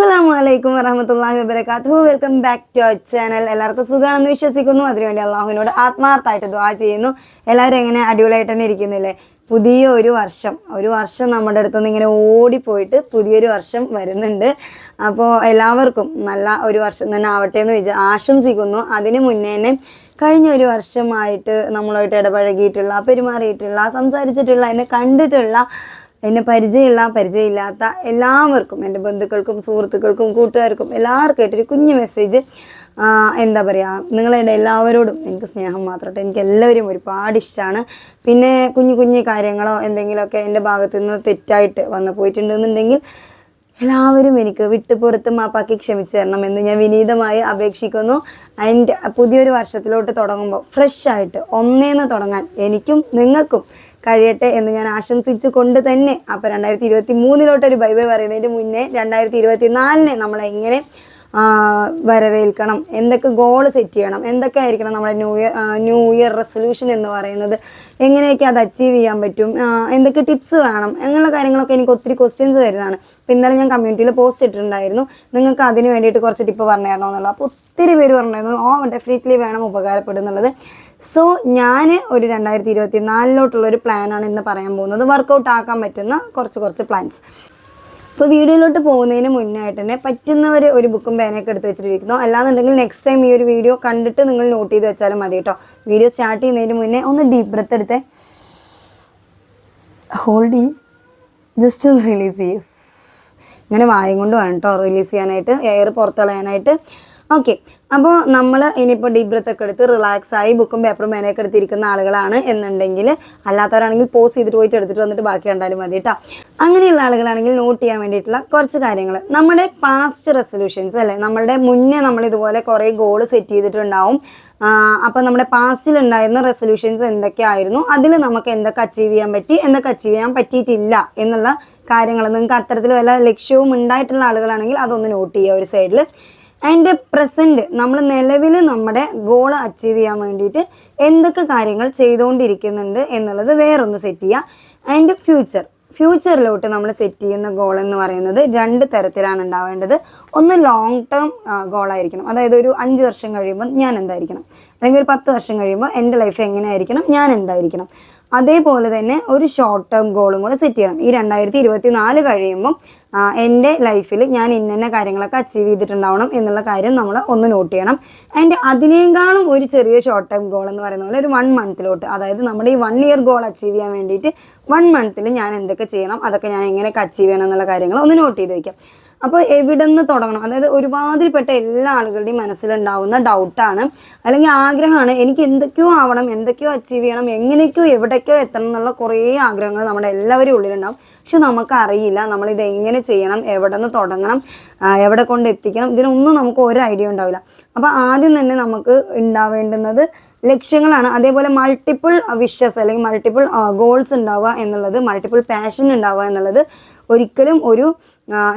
അസ്സലാമു അലൈക്കും വറഹമത്തല്ലാഹി വബരകാതുഹു welcome back to our channel എല്ലാവർക്കും സുഖമാണെന്ന് വിശ്വസിക്കുന്നു. അതിനുവേണ്ടി അള്ളാഹുവിനോട് ആത്മാർത്ഥമായിട്ട് ദ്വാ ചെയ്യുന്നു. എല്ലാവരും എങ്ങനെ അടിപൊളിയായിട്ട് തന്നെ ഇരിക്കുന്നില്ലേ? പുതിയ ഒരു വർഷം. ഒരു വർഷം നമ്മുടെ അടുത്ത് നിന്ന് ഇങ്ങനെ ഓടിപ്പോയിട്ട് പുതിയൊരു വർഷം വരുന്നുണ്ട്. അപ്പോൾ എല്ലാവർക്കും നല്ല ഒരു വർഷം തന്നെ ആവട്ടെ എന്ന് വിചാ ആശംസിക്കുന്നു. അതിന് മുന്നേ തന്നെ കഴിഞ്ഞ ഒരു വർഷമായിട്ട് നമ്മളായിട്ട് ഇടപഴകിയിട്ടുള്ള പെരുമാറിയിട്ടുള്ള സംസാരിച്ചിട്ടുള്ള എന്നെ കണ്ടിട്ടുള്ള എന്നെ പരിചയമുള്ള പരിചയമില്ലാത്ത എല്ലാവർക്കും എന്റെ ബന്ധുക്കൾക്കും സുഹൃത്തുക്കൾക്കും കൂട്ടുകാർക്കും എല്ലാവർക്കും ആയിട്ടൊരു കുഞ്ഞു മെസ്സേജ് എന്താ പറയുക നിങ്ങളുടെ എല്ലാവരോടും എനിക്ക് സ്നേഹം മാത്രമായിട്ട് എനിക്ക് എല്ലാവരും ഒരുപാട് ഇഷ്ടമാണ് പിന്നെ കുഞ്ഞു കുഞ്ഞു കാര്യങ്ങളോ എന്തെങ്കിലുമൊക്കെ എന്റെ ഭാഗത്തു നിന്ന് തെറ്റായിട്ട് വന്നു പോയിട്ടുണ്ടെന്നുണ്ടെങ്കിൽ എല്ലാവരും എനിക്ക് വിട്ടുപുറത്ത് മാപ്പാക്കി ക്ഷമിച്ചു തരണം എന്ന് ഞാൻ വിനീതമായി അപേക്ഷിക്കുന്നു. ആൻഡ് പുതിയൊരു വർഷത്തിലോട്ട് തുടങ്ങുമ്പോൾ ഫ്രഷ് ആയിട്ട് ഒന്നേന്ന് തുടങ്ങാൻ എനിക്കും നിങ്ങൾക്കും കഴിയട്ടെ എന്ന് ഞാൻ ആശംസിച്ചു കൊണ്ട് തന്നെ. അപ്പോൾ രണ്ടായിരത്തി ഇരുപത്തി മൂന്നിലോട്ടൊരു ബൈ ബൈ പറയുന്നതിന് മുന്നേ രണ്ടായിരത്തി ഇരുപത്തി നാലിനെ ആ, വരവേൽക്കണം. എന്തൊക്കെ ഗോൾ സെറ്റ് ചെയ്യണം? എന്തൊക്കെ ആയിരിക്കണം നമ്മുടെ new year new year resolution എന്ന് പറയുന്നത്? എങ്ങനെയൊക്കെ അത് അച്ചീവ് ചെയ്യാൻ പറ്റും? എന്തൊക്കെ ടിപ്സ് വേണം? അങ്ങനെയുള്ള കാര്യങ്ങളൊക്കെ എനിക്ക് ഒത്തിരി ക്വസ്റ്റ്യൻസ് വരുന്നതാണ്. അപ്പോൾ ഇന്നലെ ഞാൻ കമ്മ്യൂണിറ്റിയിൽ പോസ്റ്റ് ഇട്ടിട്ടുണ്ടായിരുന്നു. നിങ്ങൾക്ക് അതിന് വേണ്ടിയിട്ട് കുറച്ച് ടിപ്പ് പറഞ്ഞു തരണോ എന്നുള്ളത്. അപ്പോൾ ഒത്തിരി പേര് പറഞ്ഞിരുന്നു. ഓ ഡെഫിനറ്റ്ലി വേണം ഉപകാരപ്പെടുന്നുള്ളത് സോ ഞാൻ ഒരു രണ്ടായിരത്തി ഇരുപത്തി നാലിലോട്ടുള്ള ഒരു പ്ലാനാണ് ഇന്ന് പറയാൻ പോകുന്നത്. വർക്കൗട്ട് ആക്കാൻ പറ്റുന്ന കുറച്ച് കുറച്ച് പ്ലാൻസ് അപ്പോൾ വീഡിയോയിലോട്ട് പോകുന്നതിന് മുന്നായിട്ട് തന്നെ പറ്റുന്നവർ ഒരു ബുക്കും പേനയൊക്കെ എടുത്ത് വെച്ചിട്ടിരിക്കുന്നു. അല്ലാന്നുണ്ടെങ്കിൽ നെക്സ്റ്റ് ടൈം ഈ ഒരു വീഡിയോ കണ്ടിട്ട് നിങ്ങൾ നോട്ട് ചെയ്ത് വെച്ചാലും മതി കേട്ടോ. വീഡിയോ സ്റ്റാർട്ട് ചെയ്യുന്നതിന് മുന്നേ ഒന്ന് ഡീപ്പ് ബ്രത്ത് എടുത്ത്. ഹോൾഡ് ചെയ്യും ജസ്റ്റ് ഒന്ന് റിലീസ് ചെയ്യും. ഇങ്ങനെ വായും കൊണ്ട് വേണം കേട്ടോ റിലീസ് ചെയ്യാനായിട്ട്. എയർ പുറത്തളയാനായിട്ട് ഓക്കെ അപ്പോൾ നമ്മൾ ഇനിയിപ്പോൾ ഡീപ് ബ്രത്ത് ഒക്കെ എടുത്ത് റിലാക്സ് ആയി ബുക്കും പേപ്പറും പേനയൊക്കെ എടുത്തിരിക്കുന്ന ആളുകളാണ് എന്നുണ്ടെങ്കിൽ അല്ലാത്തവരാണെങ്കിൽ പോസ് ചെയ്തിട്ട് പോയിട്ട് എടുത്തിട്ട് വന്നിട്ട് ബാക്കി കണ്ടാലും മതി കേട്ടോ അങ്ങനെയുള്ള ആളുകളാണെങ്കിൽ നോട്ട് ചെയ്യാൻ വേണ്ടിയിട്ടുള്ള കുറച്ച് കാര്യങ്ങൾ. നമ്മുടെ പാസ്റ്റ് റെസൊല്യൂഷൻസ് അല്ലേ? നമ്മുടെ മുന്നേ നമ്മൾ ഇതുപോലെ കുറേ ഗോൾ സെറ്റ് ചെയ്തിട്ടുണ്ടാവും. അപ്പോൾ നമ്മുടെ പാസ്റ്റിൽ ഉണ്ടായിരുന്ന റെസൊല്യൂഷൻസ് എന്തൊക്കെയായിരുന്നു അതിൽ നമുക്ക് എന്തൊക്കെ അച്ചീവ് ചെയ്യാൻ പറ്റി? എന്തൊക്കെ അച്ചീവ് ചെയ്യാൻ പറ്റിയിട്ടില്ല? എന്നുള്ള കാര്യങ്ങൾ നിങ്ങൾക്ക് അത്തരത്തിൽ വല്ല ലക്ഷ്യവും ഉണ്ടായിട്ടുള്ള ആളുകളാണെങ്കിൽ അതൊന്ന് നോട്ട് ചെയ്യുക ഒരു സൈഡിൽ അതിന്റെ പ്രസന്റ് നമ്മൾ നിലവിൽ നമ്മുടെ ഗോൾ അച്ചീവ് ചെയ്യാൻ വേണ്ടിയിട്ട് എന്തൊക്കെ കാര്യങ്ങൾ ചെയ്തുകൊണ്ടിരിക്കുന്നുണ്ട് എന്നുള്ളത് വേറൊന്ന് സെറ്റ് ചെയ്യുക ആൻഡ് ഫ്യൂച്ചർ ഫ്യൂച്ചറിലോട്ട് നമ്മൾ സെറ്റ് ചെയ്യുന്ന ഗോൾ എന്ന് പറയുന്നത് രണ്ട് തരത്തിലാണ് ഉണ്ടാവേണ്ടത്. ഒന്ന് ലോങ് ടേം ഗോളായിരിക്കണം അതായത് ഒരു അഞ്ച് വർഷം കഴിയുമ്പോൾ ഞാൻ എന്തായിരിക്കണം? അല്ലെങ്കിൽ ഒരു പത്ത് വർഷം കഴിയുമ്പോൾ എന്റെ ലൈഫ് എങ്ങനെയായിരിക്കണം ഞാൻ എന്തായിരിക്കണം? അതേപോലെ തന്നെ ഒരു ഷോർട്ട് ടേം ഗോളും കൂടെ സെറ്റ് ചെയ്യണം. ഈ രണ്ടായിരത്തി ഇരുപത്തി നാല് കഴിയുമ്പം എന്റെ ലൈഫിൽ ഞാൻ ഇന്ന കാര്യങ്ങളൊക്കെ അച്ചീവ് ചെയ്തിട്ടുണ്ടാവണം എന്നുള്ള കാര്യം നമ്മൾ ഒന്ന് നോട്ട് ചെയ്യണം. ആൻഡ് അതിനേക്കാളും ഒരു ചെറിയ ഷോർട്ട് ടൈം ഗോൾ എന്ന് പറയുന്ന പോലെ ഒരു വൺ മന്തിലോട്ട് അതായത് നമ്മുടെ ഈ വൺ ഇയർ ഗോൾ അച്ചീവ് ചെയ്യാൻ വേണ്ടിയിട്ട് വൺ മന്തിൽ ഞാൻ എന്തൊക്കെ ചെയ്യണം അതൊക്കെ ഞാൻ എങ്ങനെയൊക്കെ അച്ചീവ് ചെയ്യണം എന്നുള്ള കാര്യങ്ങൾ ഒന്ന് നോട്ട് ചെയ്ത് വയ്ക്കാം അപ്പോൾ എവിടെ നിന്ന് തുടങ്ങണം? അതായത് ഒരുമാതിരിപ്പെട്ട എല്ലാ ആളുകളുടെയും മനസ്സിലുണ്ടാവുന്ന ഡൗട്ടാണ്. അല്ലെങ്കിൽ ആഗ്രഹമാണ് എനിക്ക് എന്തൊക്കെയോ ആവണം എന്തൊക്കെയോ അച്ചീവ് ചെയ്യണം എങ്ങനെയൊക്കെയോ എവിടേക്കോ എത്തണം എന്നുള്ള കുറേ ആഗ്രഹങ്ങൾ നമ്മുടെ എല്ലാവരും ഉള്ളിലുണ്ടാവും. പക്ഷെ നമുക്കറിയില്ല നമ്മളിത് എങ്ങനെ ചെയ്യണം എവിടെ നിന്ന് തുടങ്ങണം എവിടെ കൊണ്ട് എത്തിക്കണം ഇതിനൊന്നും നമുക്ക് ഒരു ഐഡിയ ഉണ്ടാവില്ല. അപ്പോൾ ആദ്യം തന്നെ നമുക്ക് ഉണ്ടാവേണ്ടുന്നത് ലക്ഷ്യങ്ങളാണ്. അതേപോലെ മൾട്ടിപ്പിൾ വിഷസ് അല്ലെങ്കിൽ മൾട്ടിപ്പിൾ ഗോൾസ് ഉണ്ടാവുക എന്നുള്ളത് മൾട്ടിപ്പിൾ പാഷൻ ഉണ്ടാവുക എന്നുള്ളത് ഒരിക്കലും ഒരു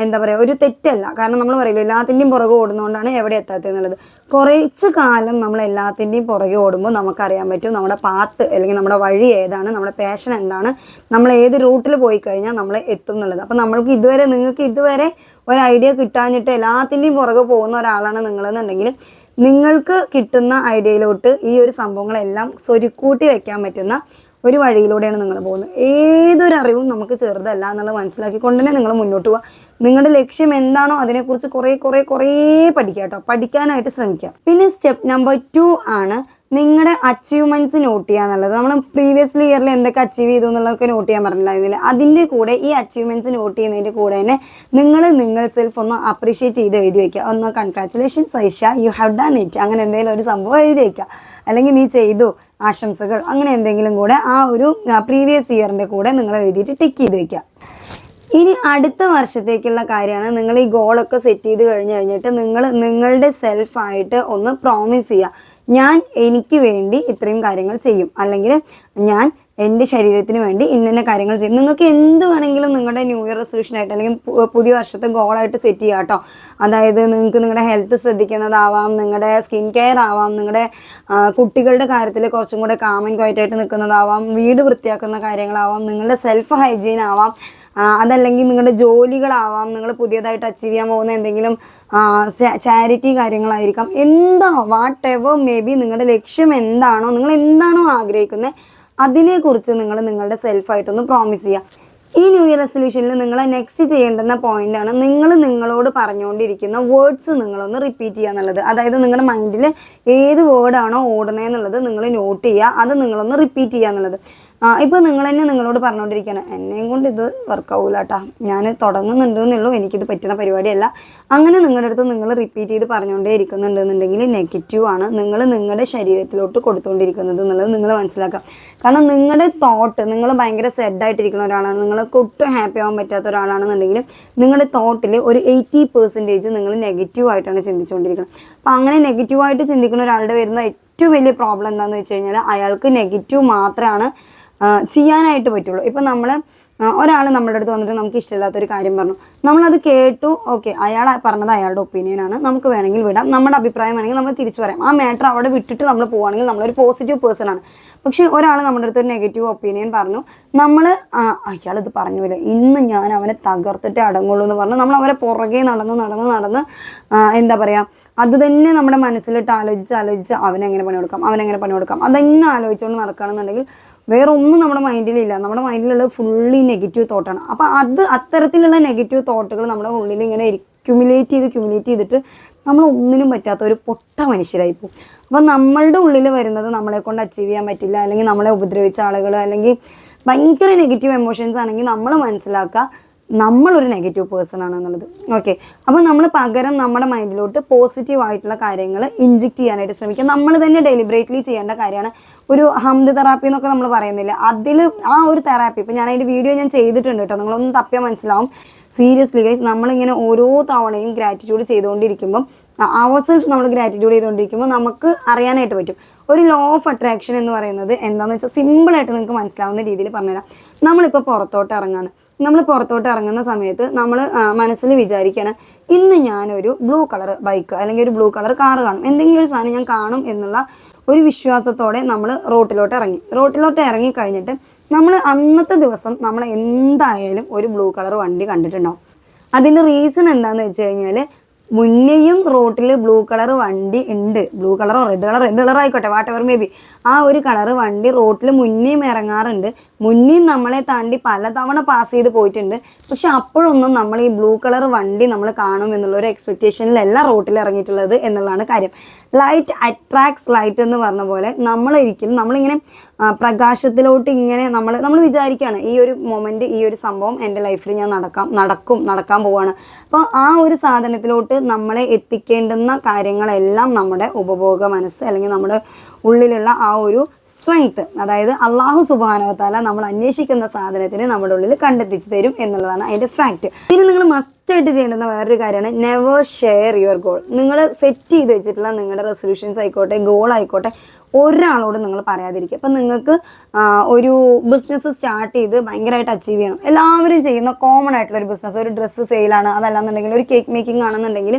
എന്താ പറയുക ഒരു തെറ്റല്ല. കാരണം നമ്മൾ പറയില്ല എല്ലാത്തിന്റെയും പുറകെ ഓടുന്നതുകൊണ്ടാണ് എവിടെ എത്താത്തത് എന്നുള്ളത് കുറച്ച് കാലം നമ്മൾ എല്ലാത്തിന്റെയും പുറകെ ഓടുമ്പോൾ നമുക്കറിയാൻ പറ്റും നമ്മുടെ പാത്ത് അല്ലെങ്കിൽ നമ്മുടെ വഴി ഏതാണ് നമ്മുടെ പാഷൻ എന്താണ് നമ്മൾ ഏത് റൂട്ടിൽ പോയി കഴിഞ്ഞാൽ നമ്മൾ എത്തും എന്നുള്ളത്. അപ്പം നമ്മൾക്ക് ഇതുവരെ നിങ്ങൾക്ക് ഇതുവരെ ഒരു ഐഡിയ കിട്ടാഞ്ഞിട്ട് എല്ലാത്തിന്റെയും പുറകെ പോകുന്ന ഒരാളാണ് നിങ്ങളെന്നുണ്ടെങ്കിൽ നിങ്ങൾക്ക് കിട്ടുന്ന ഐഡിയയിലോട്ട് ഈ ഒരു സംഭവങ്ങളെല്ലാം സ്വരുക്കൂട്ടി വയ്ക്കാൻ പറ്റുന്ന ഒരു വഴിയിലൂടെയാണ് നിങ്ങൾ പോകുന്നത്. ഏതൊരു അറിവും നമുക്ക് ചെറുതല്ല എന്നുള്ളത് മനസ്സിലാക്കിക്കൊണ്ട് തന്നെ നിങ്ങൾ മുന്നോട്ട് പോവുക നിങ്ങളുടെ ലക്ഷ്യം എന്താണോ അതിനെക്കുറിച്ച് കുറേ കുറേ കുറേ പഠിക്കുക കേട്ടോ പഠിക്കാനായിട്ട് ശ്രമിക്കുക പിന്നെ സ്റ്റെപ്പ് നമ്പർ ടു ആണ് നിങ്ങളുടെ അച്ചീവ്മെന്റ്സ് നോട്ട് ചെയ്യുക എന്നുള്ളത് നമ്മൾ പ്രീവിയസ്ലി ഇയറിൽ എന്തൊക്കെ അച്ചീവ് ചെയ്തു എന്നുള്ളതൊക്കെ നോട്ട് ചെയ്യാൻ പറഞ്ഞിട്ടുണ്ടായിരുന്നില്ല അതിന്റെ കൂടെ ഈ അച്ചീവ്മെന്റ്സ് നോട്ട് ചെയ്യുന്നതിന്റെ കൂടെ തന്നെ നിങ്ങൾ നിങ്ങൾ സെൽഫ് ഒന്ന് അപ്രീഷിയേറ്റ് ചെയ്ത് എഴുതി വയ്ക്കുക ഒന്ന് congratulations Aisha you have done it അങ്ങനെ എന്തെങ്കിലും ഒരു സംഭവം എഴുതി വയ്ക്കുക അല്ലെങ്കിൽ നീ ചെയ്തു ആശംസകൾ. അങ്ങനെ എന്തെങ്കിലും കൂടെ ആ ഒരു പ്രീവിയസ് ഇയറിന്റെ കൂടെ നിങ്ങൾ എഴുതിയിട്ട് ടിക്ക് ചെയ്ത് വയ്ക്കുക ഇനി അടുത്ത വർഷത്തേക്കുള്ള കാര്യമാണ് നിങ്ങൾ ഈ ഗോളൊക്കെ സെറ്റ് ചെയ്ത് കഴിഞ്ഞ് കഴിഞ്ഞിട്ട് നിങ്ങൾ നിങ്ങളുടെ സെൽഫായിട്ട് ഒന്ന് പ്രോമിസ് ചെയ്യുക. ഞാൻ എനിക്ക് വേണ്ടി ഇത്രയും കാര്യങ്ങൾ ചെയ്യും. അല്ലെങ്കിൽ ഞാൻ എന്റെ ശരീരത്തിന് വേണ്ടി ഇന്ന കാര്യങ്ങൾ ചെയ്യും. നിങ്ങൾക്ക് എന്ത് വേണമെങ്കിലും നിങ്ങളുടെ ന്യൂ ഇയർ റെസൊല്യൂഷൻ ആയിട്ട് അല്ലെങ്കിൽ പുതിയ വർഷത്തെ ഗോളായിട്ട് സെറ്റ് ചെയ്യുക കേട്ടോ. അതായത് നിങ്ങൾക്ക് നിങ്ങളുടെ ഹെൽത്ത് ശ്രദ്ധിക്കുന്നതാവാം നിങ്ങളുടെ സ്കിൻ കെയർ ആവാം നിങ്ങളുടെ കുട്ടികളുടെ കാര്യത്തിൽ കുറച്ചും കൂടെ കാമൻ ക്വയറ്റായിട്ട് നിൽക്കുന്നതാവാം വീട് വൃത്തിയാക്കുന്ന കാര്യങ്ങളാവാം നിങ്ങളുടെ സെൽഫ് ഹൈജീൻ ആവാം അതല്ലെങ്കിൽ നിങ്ങളുടെ ജോലികളാവാം നിങ്ങൾ പുതിയതായിട്ട് അച്ചീവ് ചെയ്യാൻ പോകുന്ന എന്തെങ്കിലും ചാരിറ്റി കാര്യങ്ങളായിരിക്കാം. എന്താ വാട്ട് എവർ മേ ബി നിങ്ങളുടെ ലക്ഷ്യം എന്താണോ നിങ്ങൾ എന്താണോ ആഗ്രഹിക്കുന്നത് അതിനെക്കുറിച്ച് നിങ്ങൾ നിങ്ങളുടെ സെൽഫായിട്ടൊന്ന് പ്രോമിസ് ചെയ്യുക ഈ ന്യൂ ഇയർ റെസൊല്യൂഷനിൽ നിങ്ങൾ നെക്സ്റ്റ് ചെയ്യേണ്ടുന്ന പോയിന്റാണ് നിങ്ങൾ നിങ്ങളോട് പറഞ്ഞുകൊണ്ടിരിക്കുന്ന വേർഡ്സ് നിങ്ങളൊന്ന് റിപ്പീറ്റ് ചെയ്യുക എന്നുള്ളത്. അതായത് നിങ്ങളുടെ മൈൻഡിൽ ഏത് വേർഡാണോ ഓടണേന്നുള്ളത് നിങ്ങൾ നോട്ട് ചെയ്യുക അത് നിങ്ങളൊന്ന് റിപ്പീറ്റ് ചെയ്യുക എന്നുള്ളത്. ഇപ്പോൾ നിങ്ങൾ തന്നെ നിങ്ങളോട് പറഞ്ഞുകൊണ്ടിരിക്കുകയാണ് എന്നെയും കൊണ്ട് ഇത് വർക്കാവൂല കേട്ടാ ഞാൻ തുടങ്ങുന്നുണ്ട് എന്നുള്ളൂ എനിക്കിത് പറ്റുന്ന പരിപാടിയല്ല. അങ്ങനെ നിങ്ങളുടെ അടുത്ത് നിങ്ങൾ റിപ്പീറ്റ് ചെയ്ത് പറഞ്ഞുകൊണ്ടേ ഇരിക്കുന്നുണ്ടെന്നുണ്ടെങ്കിൽ നെഗറ്റീവ് ആണ്. നിങ്ങൾ നിങ്ങളുടെ ശരീരത്തിലോട്ട് കൊടുത്തുകൊണ്ടിരിക്കുന്നത് എന്നുള്ളത് നിങ്ങൾ മനസ്സിലാക്കാം. കാരണം നിങ്ങളുടെ തോട്ട് നിങ്ങൾ ഭയങ്കര സെഡായിട്ടിരിക്കുന്ന ഒരാളാണ്. നിങ്ങൾക്ക് ഒട്ടും ഹാപ്പി ആവാൻ പറ്റാത്ത ഒരാളാണെന്നുണ്ടെങ്കിൽ നിങ്ങളുടെ തോട്ടിൽ ഒരു എയ്റ്റി പെർസെന്റേജ് നിങ്ങൾ നെഗറ്റീവ് ആയിട്ടാണ് ചിന്തിച്ചുകൊണ്ടിരിക്കുന്നത് അപ്പം അങ്ങനെ നെഗറ്റീവായിട്ട് ചിന്തിക്കുന്ന ഒരാളുടെ വരുന്ന ഏറ്റവും വലിയ പ്രോബ്ലം എന്താണെന്ന് വെച്ച് കഴിഞ്ഞാൽ അയാൾക്ക് നെഗറ്റീവ് മാത്രമാണ് ചെയ്യാനായിട്ട് പറ്റുള്ളൂ. ഇപ്പം നമ്മൾ ഒരാൾ നമ്മുടെ അടുത്ത് വന്നിട്ട് നമുക്ക് ഇഷ്ടമില്ലാത്തൊരു കാര്യം പറഞ്ഞു. നമ്മളത് കേട്ടു ഓക്കെ അയാൾ പറഞ്ഞത് അയാളുടെ ഒപ്പീനിയനാണ് നമുക്ക് വേണമെങ്കിൽ വിടാം. നമ്മുടെ അഭിപ്രായം വേണമെങ്കിൽ നമ്മൾ തിരിച്ചു പറയാം. ആ മാറ്റർ അവിടെ വിട്ടിട്ട് നമ്മൾ പോവുകയാണെങ്കിൽ നമ്മളൊരു പോസിറ്റീവ് പേഴ്സൺ ആണ്. പക്ഷേ ഒരാൾ നമ്മുടെ അടുത്ത് ഒരു നെഗറ്റീവ് ഒപ്പീനിയൻ പറഞ്ഞു. നമ്മൾ അയാളിത് പറഞ്ഞില്ല ഇന്ന് ഞാൻ അവനെ തകർത്തിട്ട് അടങ്ങുള്ളൂ എന്ന് പറഞ്ഞു. നമ്മൾ അവരെ പുറകെ നടന്ന് നടന്ന് നടന്ന് എന്താ പറയുക അത് തന്നെ നമ്മുടെ മനസ്സിലിട്ട് ആലോചിച്ച് ആലോചിച്ച് അവനെങ്ങനെ പണി കൊടുക്കാം അവനെങ്ങനെ പണി കൊടുക്കാം. അതെന്നെ ആലോചിച്ചുകൊണ്ട് നടക്കുകയാണെന്നുണ്ടെങ്കിൽ വേറെ ഒന്നും നമ്മുടെ മൈൻഡിലില്ല നമ്മുടെ മൈൻഡിലുള്ള ഫുള്ളി നെഗറ്റീവ് തോട്ടാണ് അപ്പോൾ അത് അത്തരത്തിലുള്ള നെഗറ്റീവ് തോട്ടുകൾ നമ്മുടെ ഉള്ളിൽ ഇങ്ങനെ ക്യുമുലേറ്റ് ചെയ്ത് ക്യുമുലേറ്റ് ചെയ്തിട്ട് നമ്മൾ ഒന്നിനും പറ്റാത്ത ഒരു പൊട്ട മനുഷ്യരായി പോകും. അപ്പം നമ്മളുടെ ഉള്ളിൽ വരുന്നത് നമ്മളെ കൊണ്ട് അച്ചീവ് ചെയ്യാൻ പറ്റില്ല അല്ലെങ്കിൽ നമ്മളെ ഉപദ്രവിച്ച ആളുകൾ അല്ലെങ്കിൽ ഭയങ്കര നെഗറ്റീവ് എമോഷൻസ് ആണെങ്കിൽ നമ്മൾ മനസ്സിലാക്കുക നമ്മളൊരു നെഗറ്റീവ് പേഴ്സൺ ആണ് എന്നുള്ളത് ഓക്കെ അപ്പോൾ നമ്മൾ പകരം നമ്മുടെ മൈൻഡിലോട്ട് പോസിറ്റീവ് ആയിട്ടുള്ള കാര്യങ്ങൾ ഇഞ്ചിക്ട് ചെയ്യാനായിട്ട് ശ്രമിക്കുക. നമ്മൾ തന്നെ ഡെലിബറേറ്റ്ലി ചെയ്യേണ്ട കാര്യമാണ് ഒരു ഹംദ് തെറാപ്പി എന്നൊക്കെ നമ്മൾ പറയുന്നില്ല? അതിൽ ആ ഒരു തെറാപ്പി ഇപ്പം ഞാൻ അതിന്റെ വീഡിയോ ഞാൻ ചെയ്തിട്ടുണ്ട് കേട്ടോ. നിങ്ങളൊന്ന് തപ്പിയാൽ മനസ്സിലാവും. സീരിയസ്ലി ഗൈസ് നമ്മളിങ്ങനെ ഓരോ തവണയും ഗ്രാറ്റിറ്റ്യൂഡ് ചെയ്തുകൊണ്ടിരിക്കുമ്പം അവസരം നമ്മൾ ഗ്രാറ്റിറ്റ്യൂഡ് ചെയ്തുകൊണ്ടിരിക്കുമ്പോൾ നമുക്ക് അറിയാനായിട്ട് പറ്റും. ഒരു ലോ ഓഫ് അട്രാക്ഷൻ എന്ന് പറയുന്നത് എന്താണെന്ന് വെച്ചാൽ സിമ്പിളായിട്ട് നിങ്ങൾക്ക് മനസ്സിലാവുന്ന രീതിയിൽ പറഞ്ഞുതരാം. നമ്മളിപ്പോൾ പുറത്തോട്ട് ഇറങ്ങാണ്. നമ്മൾ പുറത്തോട്ട് ഇറങ്ങുന്ന സമയത്ത് നമ്മൾ മനസ്സിൽ വിചാരിക്കുകയാണ് ഇന്ന് ഞാനൊരു ബ്ലൂ കളർ ബൈക്ക് അല്ലെങ്കിൽ ഒരു ബ്ലൂ കളർ കാർ കാണും. എന്തെങ്കിലും ഒരു സാധനം ഞാൻ കാണും എന്നുള്ള ഒരു വിശ്വാസത്തോടെ നമ്മൾ റോട്ടിലോട്ട് ഇറങ്ങി. റോട്ടിലോട്ട് ഇറങ്ങി കഴിഞ്ഞിട്ട് നമ്മൾ അന്നത്തെ ദിവസം നമ്മൾ എന്തായാലും ഒരു ബ്ലൂ കളർ വണ്ടി കണ്ടിട്ടുണ്ടാവും. അതിന്റെ റീസൺ എന്താണെന്ന് വെച്ച് കഴിഞ്ഞാൽ മുന്നേയും റോട്ടിൽ ബ്ലൂ കളർ വണ്ടി ഉണ്ട്. ബ്ലൂ കളറോ റെഡ് കളറോ എന്ത് കളർ ആയിക്കോട്ടെ വാട്ട് എവർ മേ ബി ആ ഒരു കളർ വണ്ടി റോട്ടിൽ മുന്നേയും ഇറങ്ങാറുണ്ട്. മുന്നേയും നമ്മളെ താണ്ടി പലതവണ പാസ് ചെയ്ത് പോയിട്ടുണ്ട്. പക്ഷെ അപ്പോഴൊന്നും നമ്മൾ ഈ ബ്ലൂ കളർ വണ്ടി നമ്മൾ കാണും എന്നുള്ള ഒരു എക്സ്പെക്റ്റേഷനിലല്ല റോട്ടിൽ ഇറങ്ങിയിട്ടുള്ളത് എന്നുള്ളതാണ് കാര്യം. ലൈറ്റ് അട്രാക്ട്സ് ലൈറ്റ് എന്ന് പറഞ്ഞ പോലെ നമ്മൾ ഒരിക്കലും നമ്മളിങ്ങനെ പ്രകാശത്തിലോട്ട് ഇങ്ങനെ നമ്മൾ നമ്മൾ വിചാരിക്കുകയാണ് ഈ ഒരു മൊമെന്റ് ഈ ഒരു സംഭവം എന്റെ ലൈഫിൽ ഞാൻ നടക്കാം നടക്കും നടക്കാൻ പോവാണ്. അപ്പോൾ ആ ഒരു സാധനത്തിലോട്ട് നമ്മളെ എത്തിക്കേണ്ടുന്ന കാര്യങ്ങളെല്ലാം നമ്മുടെ ഉപഭോഗ മനസ്സ് അല്ലെങ്കിൽ നമ്മുടെ ഉള്ളിലുള്ള ആ ഒരു സ്ട്രെങ്ത് അതായത് അള്ളാഹു സുബാനവത്താല നമ്മൾ അന്വേഷിക്കുന്ന സാധനത്തിന് നമ്മുടെ ഉള്ളിൽ കണ്ടെത്തിച്ച് തരും എന്നുള്ളതാണ് അതിന്റെ ഫാക്റ്റ് പിന്നെ നിങ്ങൾ മസ്റ്റ് ആയിട്ട് ചെയ്യേണ്ടുന്ന വേറൊരു കാര്യമാണ് നെവർ ഷെയർ യുവർ ഗോൾ നിങ്ങൾ സെറ്റ് ചെയ്ത് വെച്ചിട്ടുള്ള നിങ്ങളുടെ റെസൊല്യൂഷൻസ് ആയിക്കോട്ടെ ഗോൾ ആയിക്കോട്ടെ ഒരാളോട് നിങ്ങൾ പറയാതിരിക്കുക. അപ്പം നിങ്ങൾക്ക് ഒരു ബിസിനസ് സ്റ്റാർട്ട് ചെയ്ത് ഭയങ്കരമായിട്ട് അച്ചീവ് ചെയ്യണം. എല്ലാവരും ചെയ്യുന്ന കോമൺ ആയിട്ടുള്ള ഒരു ബിസിനസ് ഒരു ഡ്രസ്സ് സെയിലാണ് അതല്ലാന്നുണ്ടെങ്കിൽ ഒരു കേക്ക് മേക്കിംഗ് ആണെന്നുണ്ടെങ്കിൽ